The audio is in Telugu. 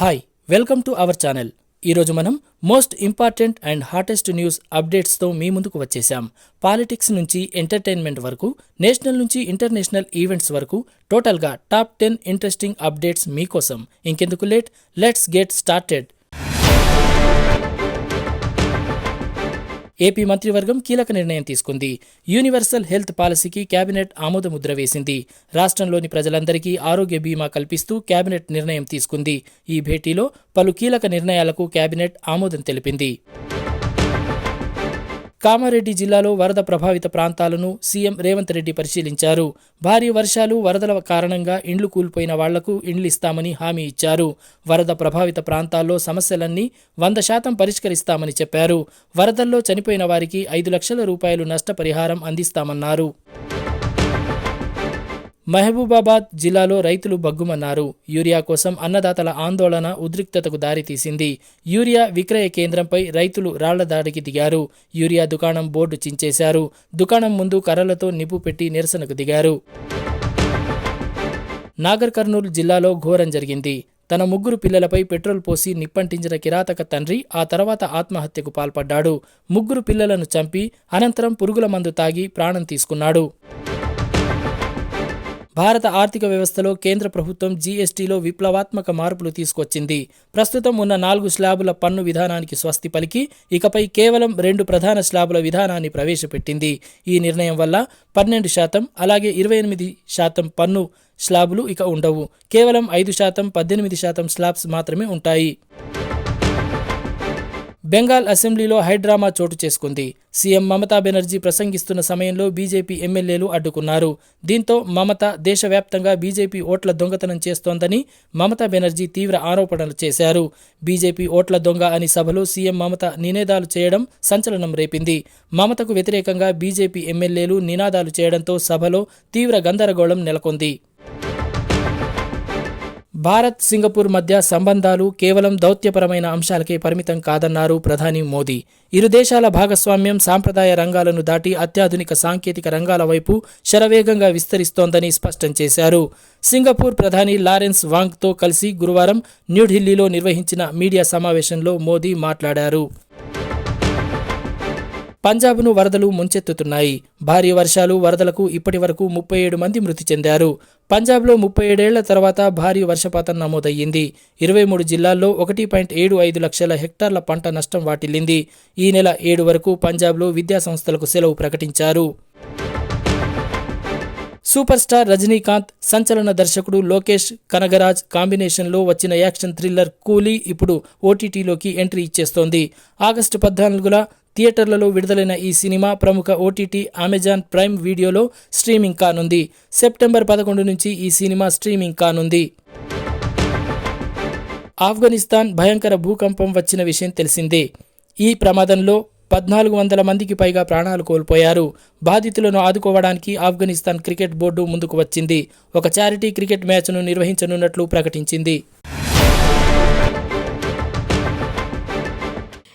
Hi welcome to our channel ఈరోజు మనం most important and hottest news అప్డేట్స్తో మీ ముందుకు వచ్చేసాం. పాలిటిక్స్ నుంచి ఎంటర్టైన్మెంట్ వరకు నేషనల్ నుంచి ఇంటర్నేషనల్ ఈవెంట్స్ వరకు టోటల్గా టాప్ టెన్ ఇంట్రెస్టింగ్ అప్డేట్స్ మీకోసం. ఇంకెందుకు late let's get started AP మంత్రివర్గం కీలక నిర్ణయం తీసుకుంది. యూనివర్సల్ హెల్త్ పాలసీకి కేబినెట్ ఆమోదముద్ర వేసింది. రాష్ట్రంలోని ప్రజలందరికీ ఆరోగ్య బీమా కల్పిస్తూ కేబినెట్ నిర్ణయం తీసుకుంది. ఈ భేటీలో పలు కీలక నిర్ణయాలకు కేబినెట్ ఆమోదం తెలిపింది. కామారెడ్డి జిల్లాలో వరద ప్రభావిత ప్రాంతాలను సీఎం రేవంత్ రెడ్డి పరిశీలించారు. భారీ వర్షాలు వరదల కారణంగా ఇండ్లు కూలిపోయిన వాళ్ళకు ఇండ్లు ఇస్తామని హామీ ఇచ్చారు. వరద ప్రభావిత ప్రాంతాల్లో సమస్యలన్నీ వంద శాతం పరిష్కరిస్తామని చెప్పారు. వరదల్లో చనిపోయిన వారికి ఐదు లక్షల రూపాయలు నష్టపరిహారం అందిస్తామన్నారు. మహబూబాబాద్ జిల్లాలో రైతులు బగ్గుమన్నారు యూరియా కోసం అన్నదాతల ఆందోళన ఉద్రిక్తతకు దారితీసింది. యూరియా విక్రయ కేంద్రంపై రైతులు రాళ్ళ దాడికి దిగారు. యూరియా దుకాణం బోర్డు చించేశారు. దుకాణం ముందు కర్రలతో నిప్పు పెట్టి నిరసనకు దిగారు. నాగర్ కర్నూలు జిల్లాలో ఘోరం జరిగింది. తన ముగ్గురు పిల్లలపై పెట్రోల్ పోసి నిప్పంటించిన కిరాతక తండ్రి ఆ తర్వాత ఆత్మహత్యకు పాల్పడ్డాడు. ముగ్గురు పిల్లలను చంపి అనంతరం పురుగుల మందు తాగి ప్రాణం తీసుకున్నాడు. భారత ఆర్థిక వ్యవస్థలో కేంద్ర ప్రభుత్వం జీఎస్టీలో విప్లవాత్మక మార్పులు తీసుకొచ్చింది. ప్రస్తుతం ఉన్న నాలుగు స్లాబుల పన్ను విధానానికి స్వస్తి పలికి ఇకపై కేవలం రెండు ప్రధాన స్లాబుల విధానాన్ని ప్రవేశపెట్టింది. ఈ నిర్ణయం వల్ల పన్నెండు శాతం అలాగే ఇరవై ఎనిమిది శాతం పన్ను స్లాబులు ఇక ఉండవు. కేవలం ఐదు శాతం పద్దెనిమిది శాతం స్లాబ్స్ మాత్రమే ఉంటాయి. బెంగాల్ అసెంబ్లీలో హైడ్రామా చోటు చేసుకుంది. సీఎం మమతా బెనర్జీ ప్రసంగిస్తున్న సమయంలో బీజేపీ ఎమ్మెల్యేలు అడ్డుకున్నారు. దీంతో మమత దేశవ్యాప్తంగా బీజేపీ ఓట్ల దొంగతనం చేస్తోందని మమతా బెనర్జీ తీవ్ర ఆరోపణలు చేశారు. బీజేపీ ఓట్ల దొంగ అని సభలో సీఎం మమత నినాదాలు చేయడం సంచలనం రేపింది. మమతకు వ్యతిరేకంగా బీజేపీ ఎమ్మెల్యేలు నినాదాలు చేయడంతో సభలో తీవ్ర గందరగోళం నెలకొంది. భారత్ సింగపూర్ మధ్య సంబంధాలు కేవలం దౌత్యపరమైన అంశాలకే పరిమితం కాదన్నారు ప్రధాని మోదీ. ఇరు దేశాల భాగస్వామ్యం సాంప్రదాయ రంగాలను దాటి అత్యాధునిక సాంకేతిక రంగాల వైపు శరవేగంగా విస్తరిస్తోందని స్పష్టం చేశారు. సింగపూర్ ప్రధాని లారెన్స్ వాంగ్తో కలిసి గురువారం న్యూఢిల్లీలో నిర్వహించిన మీడియా సమావేశంలో మోదీ మాట్లాడారు. పంజాబ్ను వరదలు ముంచెత్తుతున్నాయి. భారీ వర్షాలు వరదలకు ఇప్పటి వరకు ముప్పై ఏడు మంది మృతి చెందారు. పంజాబ్లో ముప్పై ఏడేళ్ళ తర్వాత భారీ వర్షపాతం నమోదయ్యింది. ఇరవై మూడు జిల్లాల్లో ఒకటి పాయింట్ ఏడు ఐదు లక్షల హెక్టార్ల పంట నష్టం వాటిల్లింది. ఈ నెల ఏడు వరకు పంజాబ్లో విద్యా సంస్థలకు సెలవు ప్రకటించారు. సూపర్ స్టార్ రజనీకాంత్ సంచలన దర్శకుడు లోకేష్ కనగరాజ్ కాంబినేషన్లో వచ్చిన యాక్షన్ థ్రిల్లర్ కూలీ ఇప్పుడు ఓటీటీలోకి ఎంట్రీ ఇచ్చేస్తోంది. ఆగస్టు పద్నాలుగుల థియేటర్లలో విడుదలైన ఈ సినిమా ప్రముఖ ఓటీటీ అమెజాన్ ప్రైమ్ వీడియోలో స్ట్రీమింగ్ కానుంది. సెప్టెంబర్ పదకొండు నుంచి ఈ సినిమా స్ట్రీమింగ్ కానుంది. ఆఫ్ఘనిస్తాన్ భయంకర భూకంపం వచ్చిన విషయం తెలిసిందే. ఈ ప్రమాదంలో పద్నాలుగు వందల మందికి పైగా ప్రాణాలు కోల్పోయారు. బాధితులను ఆదుకోవడానికి ఆఫ్ఘనిస్తాన్ క్రికెట్ బోర్డు ముందుకు వచ్చింది. ఒక చారిటీ క్రికెట్ మ్యాచ్ను నిర్వహించనున్నట్లు ప్రకటించింది.